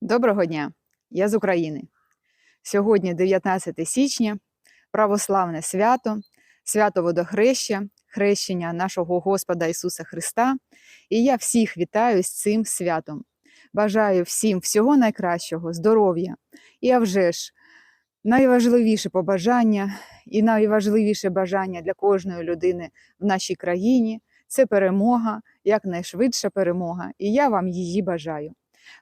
Доброго дня! Я з України. Сьогодні 19 січня, православне свято, свято водохреща, хрещення нашого Господа Ісуса Христа. І я всіх вітаю з цим святом. Бажаю всім всього найкращого, здоров'я. І а вже ж, найважливіше побажання і найважливіше бажання для кожної людини в нашій країні це перемога, якнайшвидша перемога. І я вам її бажаю.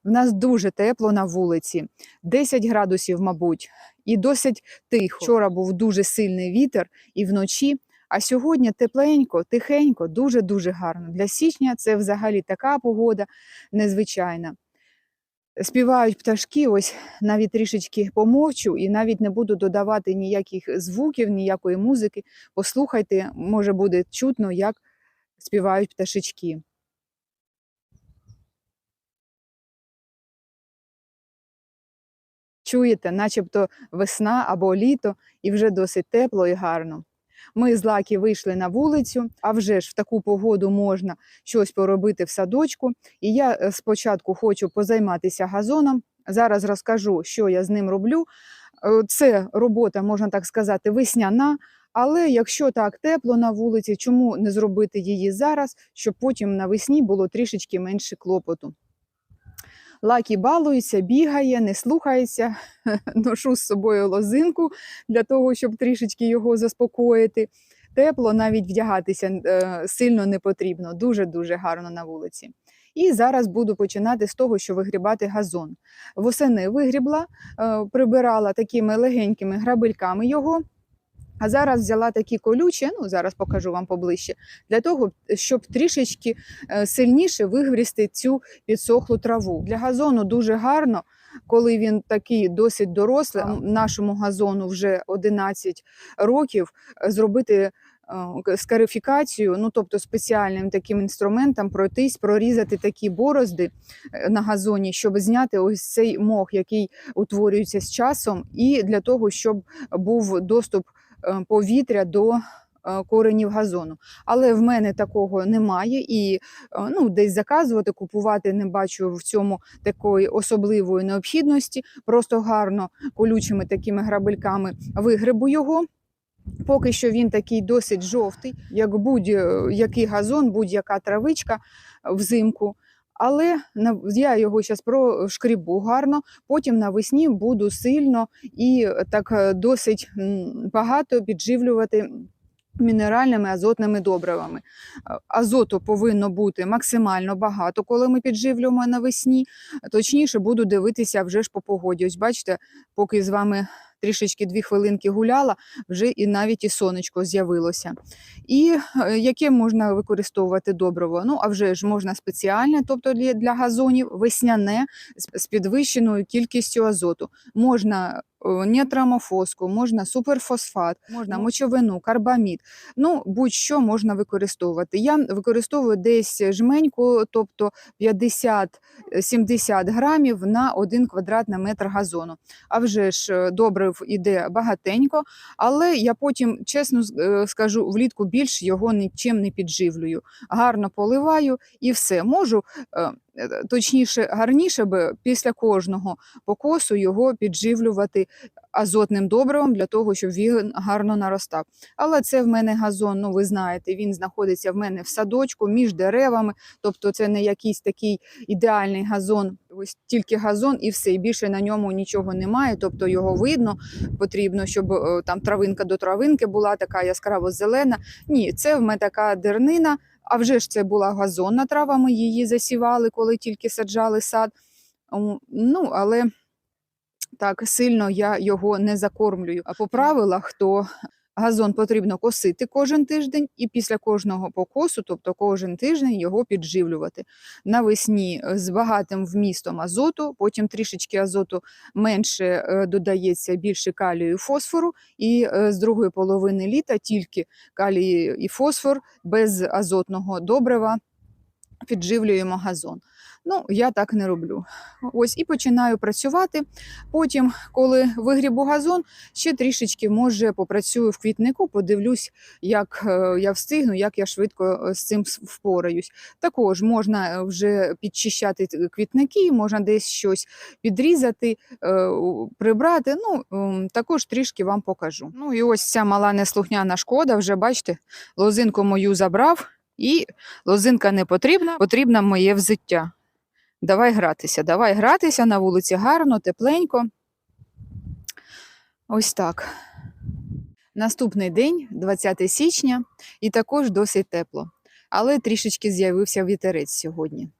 В нас дуже тепло на вулиці, 10 градусів, мабуть, і досить тихо. Вчора був дуже сильний вітер і вночі. А сьогодні тепленько, тихенько, дуже-дуже гарно. Для січня це взагалі така погода незвичайна. Співають пташки, ось навіть трішечки помовчу, і навіть не буду додавати ніяких звуків, ніякої музики. Послухайте, може буде чутно, як співають пташечки. Чуєте, начебто весна або літо, і вже досить тепло і гарно. Ми з Лакі вийшли на вулицю, а вже ж в таку погоду можна щось поробити в садочку. І я е, спочатку хочу позайматися газоном. Зараз розкажу, що я з ним роблю. Е, Це робота, можна так сказати, весняна. Але якщо так тепло на вулиці, чому не зробити її зараз, щоб потім навесні було трішечки менше клопоту? Лакі балується, бігає, не слухається, ношу з собою лозинку для того, щоб трішечки його заспокоїти. Тепло, навіть вдягатися е, сильно не потрібно, дуже-дуже гарно на вулиці. І зараз буду починати з того, що вигрібати газон. Восени вигрібла, е, прибирала такими легенькими грабельками його. А зараз взяла такі колючі, ну зараз покажу вам поближче, для того, щоб трішечки е, сильніше вигрізти цю підсохлу траву. Для газону дуже гарно, коли він такий досить дорослий, нашому газону вже 11 років, е, зробити е, скарифікацію, ну тобто спеціальним таким інструментом пройтись, прорізати такі борозди на газоні, щоб зняти ось цей мох, який утворюється з часом, і для того, щоб був доступ повітря до е, коренів газону. Але в мене такого немає, і е, ну, десь заказувати, купувати не бачу в цьому такої особливої необхідності. Просто гарно колючими такими грабельками вигребу його. Поки що він такий досить жовтий, як будь-який газон, будь-яка травичка взимку. Але я його зараз прошкрібу гарно, потім навесні буду сильно і так е, досить багато підживлювати мінеральними азотними добривами. Е, Азоту повинно бути максимально багато, коли ми підживлюємо навесні. Точніше, буду дивитися вже ж по погоді. Ось бачите, поки з вами трішечки дві хвилинки гуляла, вже і навіть і сонечко з'явилося. І е, яке можна використовувати добриво? Ну, а вже ж можна спеціальне, тобто для, газонів, весняне з, підвищеною кількістю азоту. Можна е, нітрамофоску, можна суперфосфат, можна мочовину, карбамід. Ну, будь-що можна використовувати. Я використовую десь жменьку, тобто 50-70 грамів на 1 квадратний метр газону. А вже ж е, добрив іде багатенько, але я потім, чесно е, скажу, влітку більш його нічим не підживлюю. Гарно поливаю і все. Можу, е, точніше, гарніше би після кожного покосу його підживлювати азотним добривом для того, щоб він гарно наростав. Але це в мене газон, ну ви знаєте, він знаходиться в мене в садочку між деревами, тобто це не якийсь такий ідеальний газон, ось тільки газон і все, і більше на ньому нічого немає, тобто його видно, потрібно, щоб е, там травинка до травинки була така яскраво зелена. Ні, це в мене така дернина. А вже ж це була газонна трава, ми її засівали, коли тільки саджали сад. Ну, але так сильно я його не закормлюю. А по правилах, то газон потрібно косити кожен тиждень, і після кожного покосу, тобто кожен тиждень, його підживлювати. Навесні е, з багатим вмістом азоту, потім трішечки азоту менше е, додається більше калію і фосфору, і е, з другої половини літа тільки калій і фосфор без азотного добрива підживлюємо газон. Ну, я так не роблю. Ось і починаю працювати. Потім, коли вигрібу газон, ще трішечки може попрацюю в квітнику, подивлюсь, як е, я встигну, як я швидко е, з цим впораюсь. Також можна е, вже підчищати квітники, можна десь щось підрізати, прибрати. Ну, також трішки вам покажу. Ну і ось ця мала неслухняна шкода, вже бачите, лозинку мою забрав, і лозинка не потрібна, потрібно моє взуття. Давай гратися, давай гратися на вулиці гарно, тепленько. Ось так. Наступний день, 20 січня, і також досить тепло. Але трішечки з'явився вітерець сьогодні.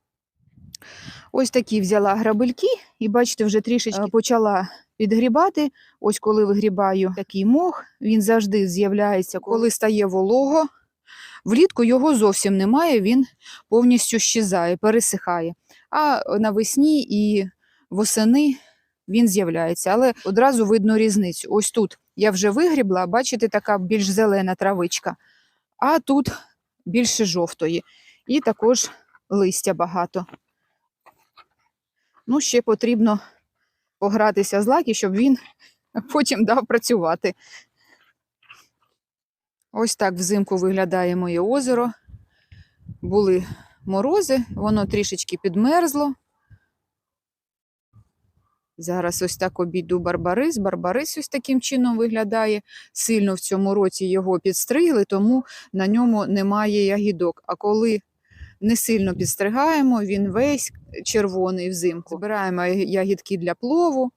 Ось такі взяла грабельки, і бачите, вже трішечки е, почала підгрібати. Ось коли вигрібаю такий мох, він завжди з'являється, коли стає волого. Влітку його зовсім немає, він повністю щезає, пересихає. А навесні і восени він з'являється. Але одразу видно різницю. Ось тут я вже вигрібла, бачите, така більш зелена травичка, а тут більше жовтої. І також листя багато. Ну, ще потрібно погратися з лакі, щоб він потім дав працювати. Ось так взимку виглядає моє озеро. Були морози, воно трішечки підмерзло. Зараз ось так обійду Барбарис. Барбарис ось таким чином виглядає. Сильно в цьому році його підстригли, тому на ньому немає ягідок. А коли не сильно підстригаємо, він весь червоний взимку. Збираємо ягідки для плову,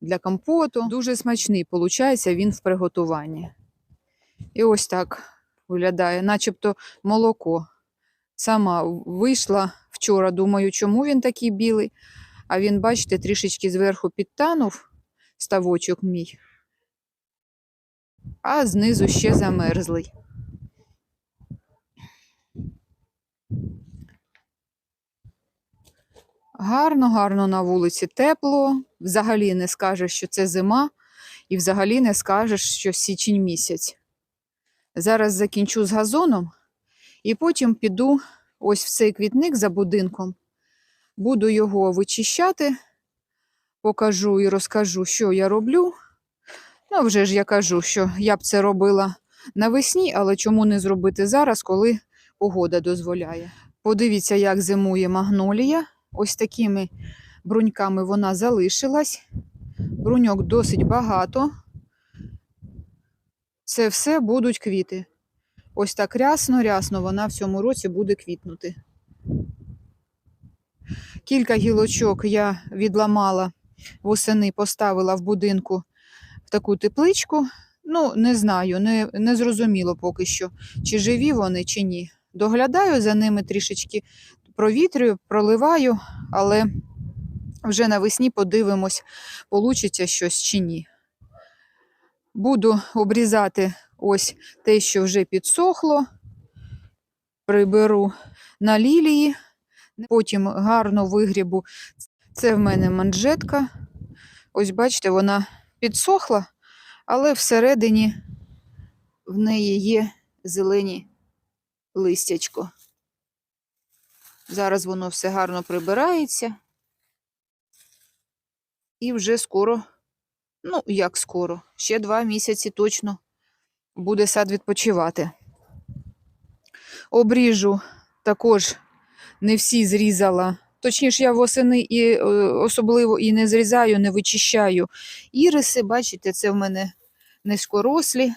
для компоту. Дуже смачний, виходить, він в приготуванні. І ось так виглядає, начебто молоко. Сама вийшла вчора, думаю, чому він такий білий. А він, бачите, трішечки зверху підтанув ставочок мій, а знизу ще замерзлий. Гарно, гарно на вулиці тепло. Взагалі не скажеш, що це зима, і взагалі не скажеш, що січень місяць. Зараз закінчу з газоном і потім піду ось в цей квітник за будинком. Буду його вичищати, покажу і розкажу, що я роблю. Ну, вже ж я кажу, що я б це робила навесні, але чому не зробити зараз, коли погода дозволяє. Подивіться, як зимує магнолія. Ось такими бруньками вона залишилась. Бруньок досить багато. Це все будуть квіти. Ось так рясно-рясно вона в цьому році буде квітнути. Кілька гілочок я відламала восени, поставила в будинку в таку тепличку. Ну, не знаю, не, не зрозуміло поки що, чи живі вони, чи ні. Доглядаю за ними трішечки провітрюю, проливаю, але вже навесні подивимось, получиться щось чи ні. Буду обрізати ось те, що вже підсохло, приберу на лілії, потім гарно вигрібу. Це в мене манжетка. Ось бачите, вона підсохла, але всередині в неї є зелені листячко. Зараз воно все гарно прибирається. І вже скоро, ну, як скоро, ще два місяці точно буде сад відпочивати. Обріжу також не всі зрізала. Точніше, я восени і е, особливо і не зрізаю, не вичищаю іриси. Бачите, це в мене низькорослі.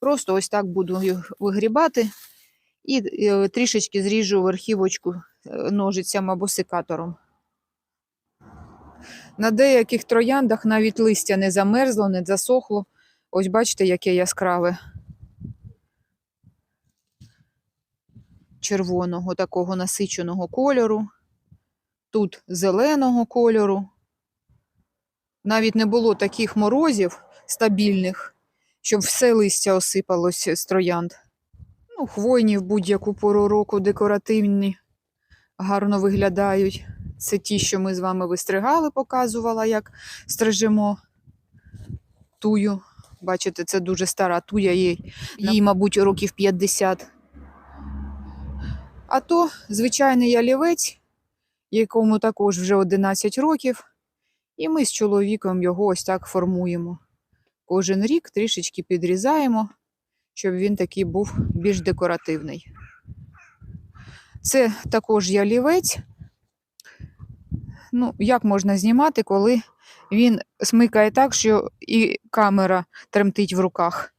Просто ось так буду їх вигрібати і е, трішечки зріжу верхівочку е, ножицям або секатором. На деяких трояндах навіть листя не замерзло, не засохло. Ось бачите, яке яскраве. Червоного такого насиченого кольору. Тут зеленого кольору. Навіть не було таких морозів стабільних, щоб все листя осипалось з троянд. Ну, хвойні в будь-яку пору року декоративні, гарно виглядають. Це ті, що ми з вами вистригали, показувала, як стрижемо тую. Бачите, це дуже стара туя, їй, їй мабуть, років 50. А то звичайний ялівець, якому також вже 11 років. І ми з чоловіком його ось так формуємо. Кожен рік трішечки підрізаємо, щоб він такий був більш декоративний. Це також ялівець. Ну, як можна знімати, коли він смикає так, що і камера тремтить в руках.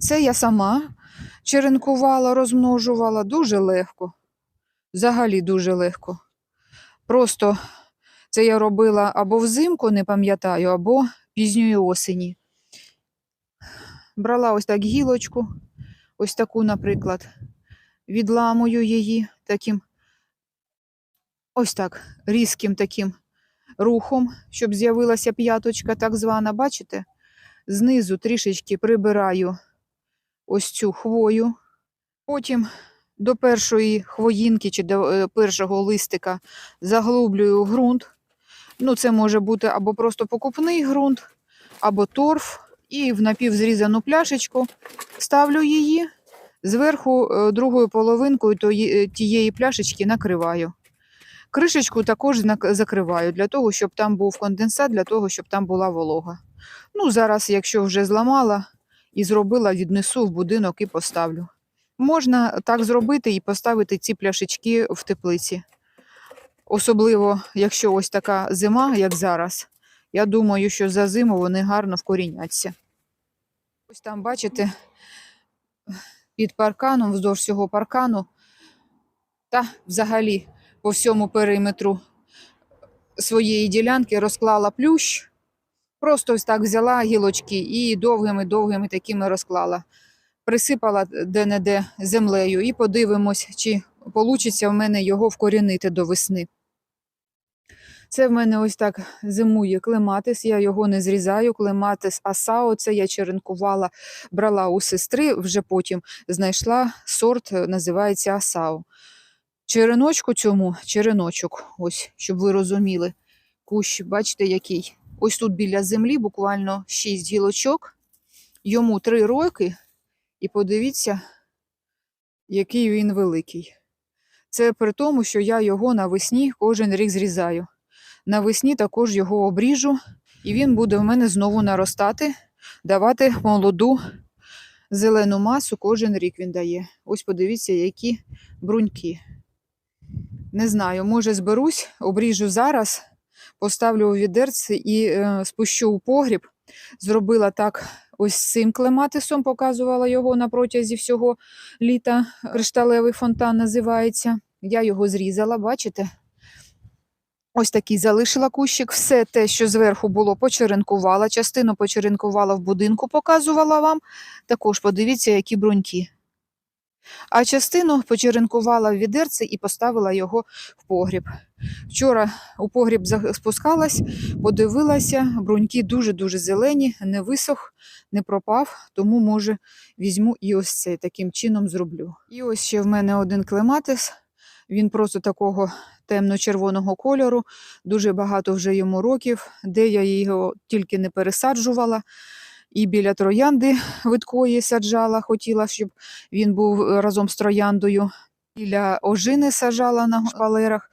Це я сама черенкувала, розмножувала дуже легко. Взагалі дуже легко. Просто це я робила або взимку, не пам'ятаю, або пізньої осені. Брала ось так гілочку, ось таку, наприклад, відламую її таким, ось так, різким таким рухом, щоб з'явилася п'яточка, так звана, бачите? Знизу трішечки прибираю ось цю хвою. Потім до першої хвоїнки чи до е, першого листика заглублюю ґрунт. Ну, це може бути або просто покупний ґрунт, або торф. І в напівзрізану пляшечку ставлю її. Зверху е, другою половинкою е, тієї пляшечки накриваю. Кришечку також закриваю для того, щоб там був конденсат, для того, щоб там була волога. Ну, зараз, якщо вже зламала і зробила, віднесу в будинок і поставлю. Можна так зробити і поставити ці пляшечки в теплиці. Особливо, якщо ось така зима, як зараз. Я думаю, що за зиму вони гарно вкоріняться. Ось там, бачите, під парканом, вздовж цього паркану, та взагалі по всьому периметру своєї ділянки розклала плющ. Просто ось так взяла гілочки і довгими-довгими такими розклала. Присипала де-не-де землею і подивимось, чи вийде в мене його вкорінити до весни. Це в мене ось так зимує клематис, я його не зрізаю. Клематис асао, це я черенкувала, брала у сестри, вже потім знайшла сорт, називається асао. Череночку цьому, череночок, ось, щоб ви розуміли. Кущ, бачите, який. Ось тут біля землі буквально 6 гілочок, йому 3 роки, і подивіться, який він великий. Це при тому, що я його навесні кожен рік зрізаю. Навесні також його обріжу, і він буде в мене знову наростати, давати молоду зелену масу кожен рік він дає. Ось подивіться, які бруньки. Не знаю, може зберусь, обріжу зараз, поставлю у відерце і е, спущу у погріб. Зробила так ось цим клематисом, показувала його на протязі всього літа. Кришталевий фонтан називається. Я його зрізала, бачите? Ось такий залишила кущик. Все те, що зверху було, почеренкувала. Частину почеренкувала в будинку, показувала вам. Також подивіться, які бруньки. А частину почеренкувала в відерце і поставила його в погріб. Вчора у погріб спускалась, подивилася, бруньки дуже-дуже зелені, не висох, не пропав, тому, може, візьму і ось це таким чином зроблю. І ось ще в мене один клематис. Він просто такого темно-червоного кольору, дуже багато вже йому років, де я його тільки не пересаджувала. І біля троянди видкої саджала, хотіла, щоб він був е, разом з трояндою. Біля ожини саджала на шпалерах.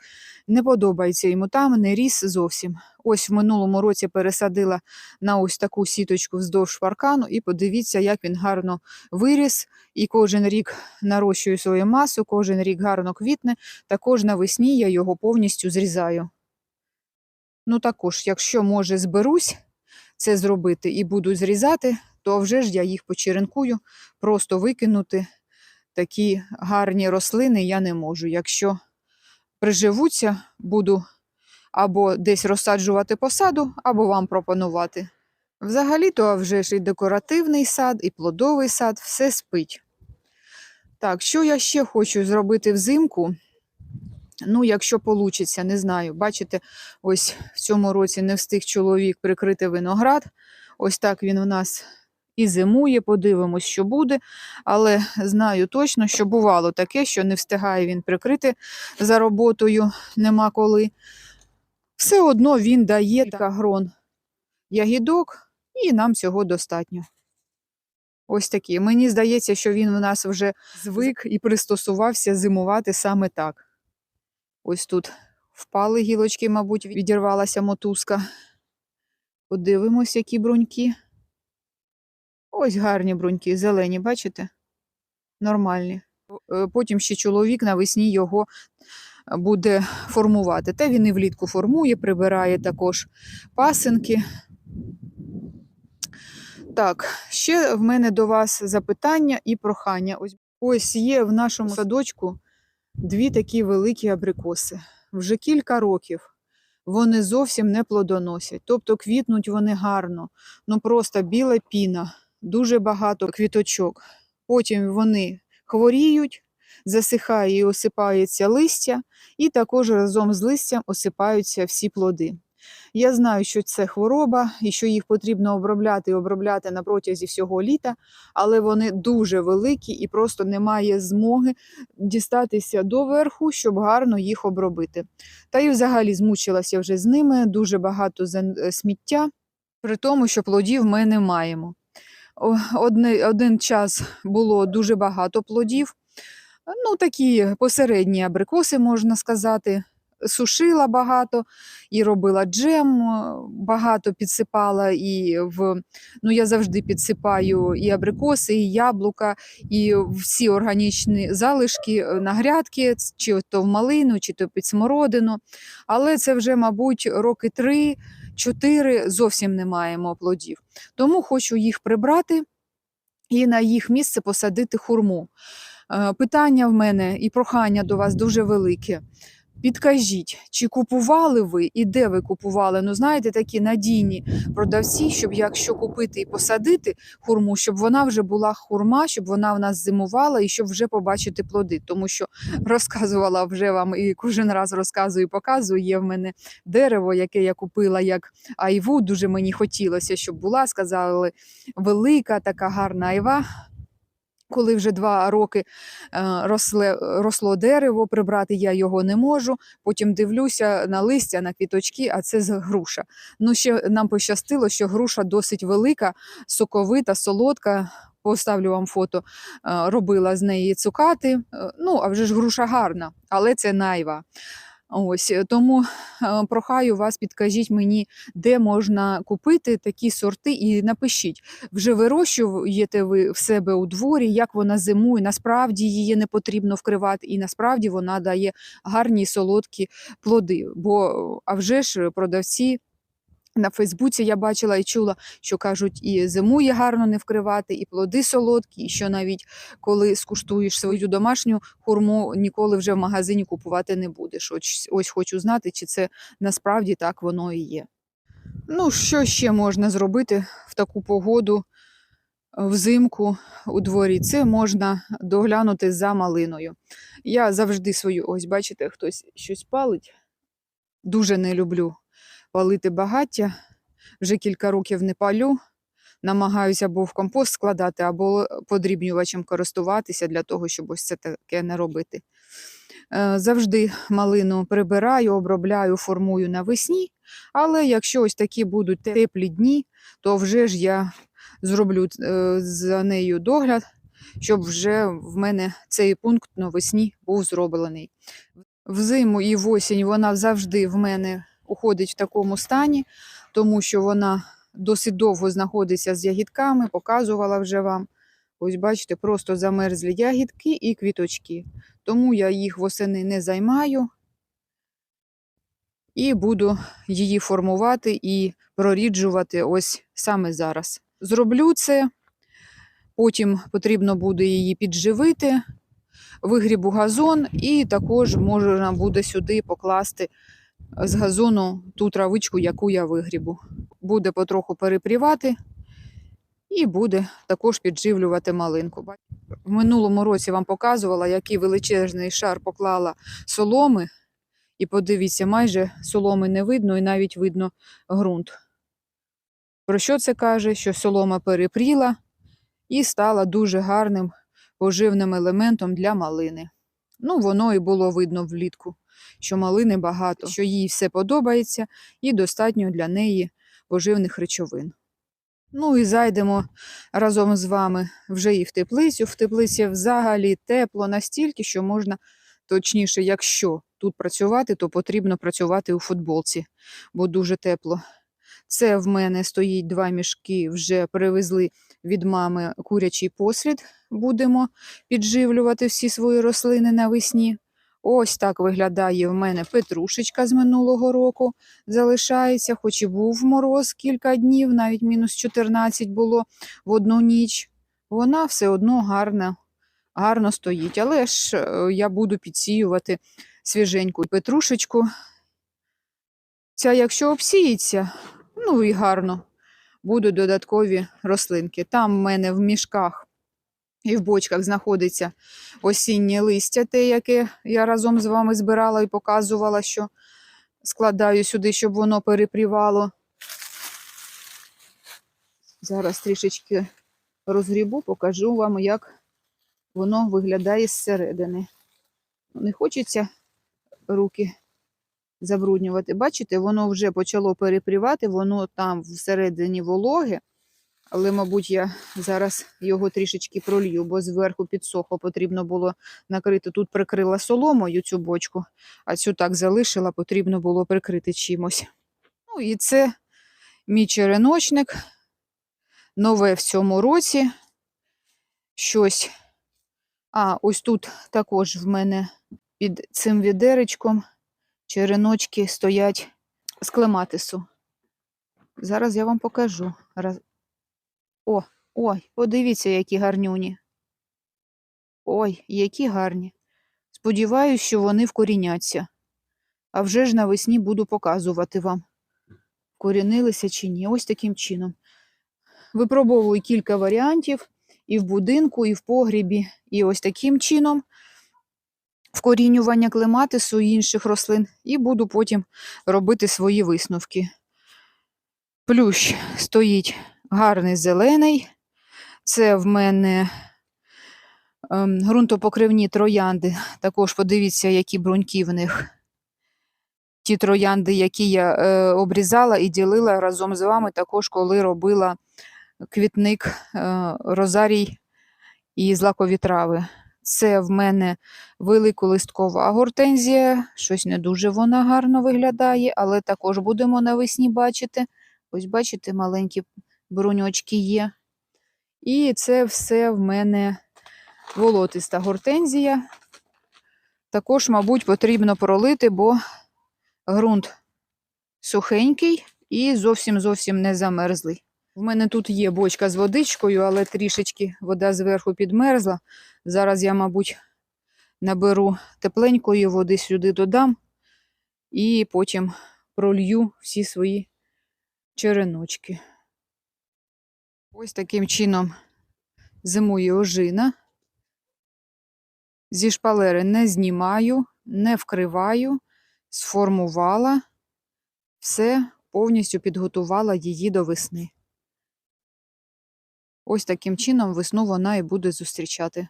Не подобається йому там, не ріс зовсім. Ось в минулому році пересадила на ось таку сіточку вздовж паркану, і подивіться, як він гарно виріс. І кожен рік нарощує свою масу, кожен рік гарно квітне. Також навесні я його повністю зрізаю. Ну також, якщо може зберусь це зробити і буду зрізати, то вже ж я їх почеренкую, просто викинути такі гарні рослини я не можу. Якщо приживуться, буду або десь розсаджувати посаду, або вам пропонувати. Взагалі-то вже ж і декоративний сад, і плодовий сад, все спить. Так, що я ще хочу зробити взимку? Ну, якщо вийде, не знаю. Бачите, ось в цьому році не встиг чоловік прикрити виноград. Ось так він у нас і зимує, подивимось, що буде. Але знаю точно, що бувало таке, що не встигає він прикрити за роботою, нема коли. Все одно він дає кілька грон ягідок, і нам цього достатньо. Ось такі. Мені здається, що він у нас вже звик і пристосувався зимувати саме так. Ось тут впали гілочки, мабуть, відірвалася мотузка. Подивимось, які бруньки. Ось гарні бруньки, зелені, бачите? Нормальні. Е, Потім ще чоловік навесні його буде формувати. Та він і влітку формує, прибирає також пасинки. Так, ще в мене до вас запитання і прохання. Ось, ось є в нашому садочку дві такі великі абрикоси. Вже кілька років вони зовсім не плодоносять. Тобто квітнуть вони гарно, ну просто біла піна, дуже багато квіточок. Потім вони хворіють, засихає і осипається листя, і також разом з листям осипаються всі плоди. Я знаю, що це хвороба і що їх потрібно обробляти і обробляти на протязі всього літа, але вони дуже великі і просто немає змоги дістатися до верху, щоб гарно їх обробити. Та й взагалі змучилася вже з ними, дуже багато е, сміття, при тому, що плодів ми не маємо. Одне, один час було дуже багато плодів, ну такі посередні абрикоси, можна сказати. Сушила багато і робила джем, е, багато підсипала і в ну я завжди підсипаю і абрикоси, і яблука, і всі органічні залишки е, на грядки, чи то в малину, чи то під смородину. Але це вже, мабуть, роки три-чотири зовсім не маємо плодів. Тому хочу їх прибрати і на їх місце посадити хурму. Е, Питання в мене і прохання до вас дуже велике. Підкажіть, чи купували ви і де ви купували? Ну, знаєте, такі надійні продавці, щоб якщо купити і посадити хурму, щоб вона вже була хурма, щоб вона в нас зимувала і щоб вже побачити плоди. Тому що розказувала вже вам і кожен раз розказую, і показую. Є в мене дерево, яке я купила як айву. Дуже мені хотілося, щоб була. Сказали, велика, така гарна айва. Коли вже два роки е, росле, росло дерево, прибрати я його не можу. Потім дивлюся на листя, на квіточки, а це груша. Ну, ще нам пощастило, що груша досить велика, соковита, солодка. Поставлю вам фото, е, робила з неї цукати. Е, Ну, а вже ж груша гарна, але це найва. Ось е, тому е, прохаю вас, підкажіть мені, де можна купити такі сорти, і напишіть, вже вирощуєте ви в себе у дворі, як вона зимує. Насправді її не потрібно вкривати, і насправді вона дає гарні солодкі плоди. Бо а вже ж продавці. На Фейсбуці я бачила і чула, що кажуть, і зимує гарно не вкривати, і плоди солодкі, і що навіть коли скуштуєш свою домашню хурму, ніколи вже в магазині купувати не будеш. Ось, ось хочу знати, чи це насправді так воно і є. Ну, що ще можна зробити в таку погоду е, взимку у дворі? Це можна доглянути за малиною. Я завжди свою, ось бачите, хтось щось палить. Дуже не люблю палити багаття. Вже кілька років не палю. Намагаюся або в компост складати, або подрібнювачем користуватися для того, щоб ось це таке не робити. Е, Завжди малину прибираю, обробляю, формую навесні. Але якщо ось такі будуть теплі дні, то вже ж я зроблю е, за нею догляд, щоб вже в мене цей пункт навесні був зроблений. Взиму і в осінь вона завжди в мене уходить в такому стані, тому що вона досить довго знаходиться з ягідками, показувала вже вам. Ось бачите, просто замерзлі ягідки і квіточки. Тому я їх восени не займаю і буду її формувати і проріджувати ось саме зараз. Зроблю це, потім потрібно буде її підживити, вигрібу газон, і також можна буде сюди покласти з газону ту травичку, яку я вигрібу. Буде потроху перепрівати і буде також підживлювати малинку. В минулому році вам показувала, який величезний шар поклала соломи. І подивіться, майже соломи не видно, і навіть видно ґрунт. Про що це каже? Що солома перепріла і стала дуже гарним поживним елементом для малини. Ну, воно і було видно влітку, що малини багато, що їй все подобається і достатньо для неї поживних речовин. Ну і зайдемо разом з вами вже і в теплицю. В теплиці взагалі тепло настільки, що можна, точніше, якщо тут працювати, то потрібно працювати у футболці, бо дуже тепло. Це в мене стоїть два мішки, вже привезли від мами курячий послід. Будемо підживлювати всі свої рослини навесні. Ось так виглядає в мене петрушечка з минулого року. Залишається, хоч і був мороз кілька днів, навіть мінус 14 було в одну ніч. Вона все одно гарна, гарно стоїть. Але ж е, я буду підсіювати свіженьку петрушечку. Ця, якщо обсіється, ну і гарно, будуть додаткові рослинки. Там в мене в мішках і в бочках знаходиться осіннє листя, те, яке я разом з вами збирала і показувала, що складаю сюди, щоб воно перепрівало. Зараз трішечки розгрібу, покажу вам, як воно виглядає зсередини. Не хочеться руки забруднювати. Бачите, воно вже почало перепрівати, воно там всередині вологе, але, мабуть, я зараз його трішечки пролью, бо зверху підсохло, потрібно було накрити. Тут прикрила соломою цю бочку, а цю так залишила, потрібно було прикрити чимось. Ну і це мій череночник. Нове в цьому році. Щось. А, ось тут також в мене під цим відеречком череночки стоять з клематису. Зараз я вам покажу. О, ой, подивіться, які гарнюні. Ой, які гарні. Сподіваюсь, що вони вкоріняться. А вже ж навесні буду показувати вам, вкорінилися чи ні. Ось таким чином. Випробовую кілька варіантів і в будинку, і в погрібі, і ось таким чином вкорінювання клематису і інших рослин, і буду потім робити свої висновки. Плющ стоїть гарний зелений. Це в мене ем, ґрунтопокривні троянди. Також подивіться, які бруньки в них. Ті троянди, які я е, обрізала і ділила разом з вами, також коли робила квітник е, розарій і злакові трави. Це в мене великолисткова гортензія. Щось не дуже вона гарно виглядає, але також будемо навесні бачити. Ось, бачите, маленькі бруньочки є. І це все в мене волотиста гортензія. Також, мабуть, потрібно пролити, бо ґрунт сухенький і зовсім зовсім не замерзлий. В мене тут є бочка з водичкою, але трішечки вода зверху підмерзла. Зараз я, мабуть, наберу тепленької води сюди додам і потім пролью всі свої череночки. Ось таким чином зимує ожина. Зі шпалери не знімаю, не вкриваю, сформувала, все повністю підготувала її до весни. Ось таким чином весну вона і буде зустрічати.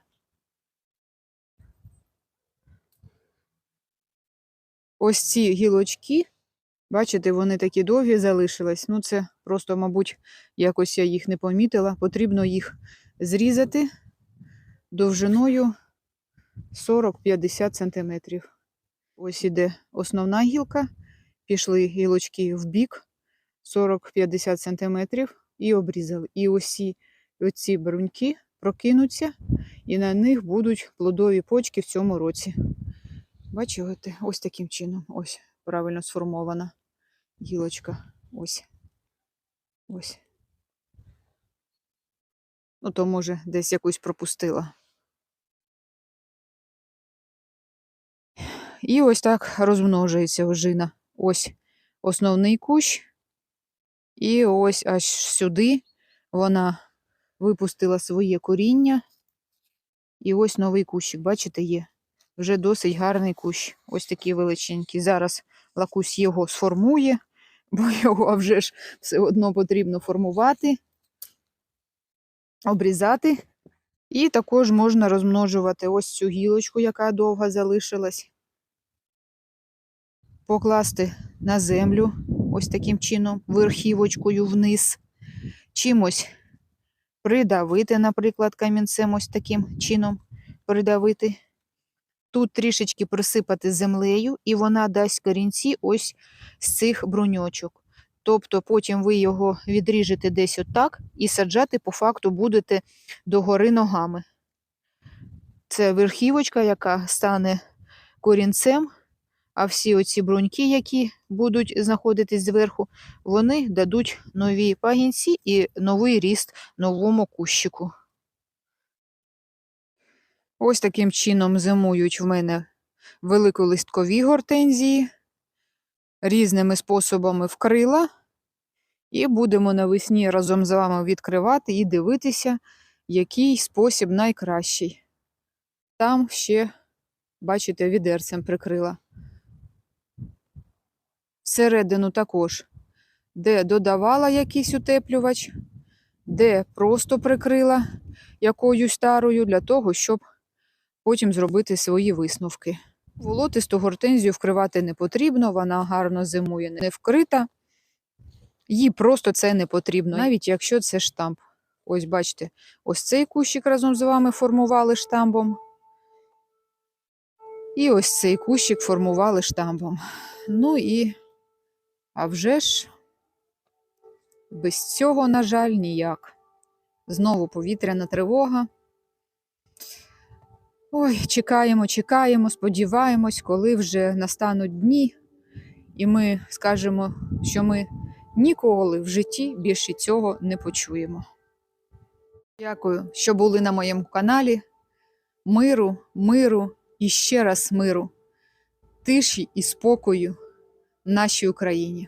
Ось ці гілочки, бачите, вони такі довгі залишились. Ну, це просто, мабуть, якось я їх не помітила. Потрібно їх зрізати довжиною 40-50 см. Ось іде основна гілка, пішли гілочки в бік 40-50 см і обрізали. І усі оці бруньки прокинуться, і на них будуть плодові почки в цьому році. Бачите, ось таким чином. Ось правильно сформована гілочка. Ось. Ось. Ну, то, може, десь якусь пропустила. І ось так розмножується ожина. Ось основний кущ. І ось аж сюди вона випустила своє коріння. І ось новий кущик, бачите, є. Вже досить гарний кущ. Ось такий величенький. Зараз лакусь його сформує, бо його вже ж все одно потрібно формувати, обрізати. І також можна розмножувати ось цю гілочку, яка довго залишилась. Покласти на землю ось таким чином, верхівочкою вниз. Чимось придавити, наприклад, камінцем ось таким чином придавити Тут трішечки присипати землею, і вона дасть корінці ось з цих бруньочок. Тобто потім ви його відріжете десь отак і саджати по факту будете догори ногами. Це верхівочка, яка стане корінцем, а всі оці бруньки, які будуть знаходитись зверху, вони дадуть нові пагінці і новий ріст новому кущику. Ось таким чином зимують в мене великолисткові гортензії, різними способами вкрила. І будемо навесні разом з вами відкривати і дивитися, який спосіб найкращий. Там ще, бачите, відерцем прикрила. Всередину також, де додавала якийсь утеплювач, де просто прикрила якоюсь тарою для того, щоб потім зробити свої висновки. Волотисту гортензію вкривати не потрібно, вона гарно зимує не вкрита. Їй просто це не потрібно, навіть якщо це штамп. Ось бачите, ось цей кущик разом з вами формували штамбом. І ось цей кущик формували штамбом. Ну і, а вже ж, без цього, на жаль, ніяк. Знову повітряна тривога. Ой, чекаємо, чекаємо, сподіваємось, коли вже настануть дні, і ми скажемо, що ми ніколи в житті більше цього не почуємо. Дякую, що були на моєму каналі. Миру, миру і ще раз миру, тиші і спокою в нашій Україні.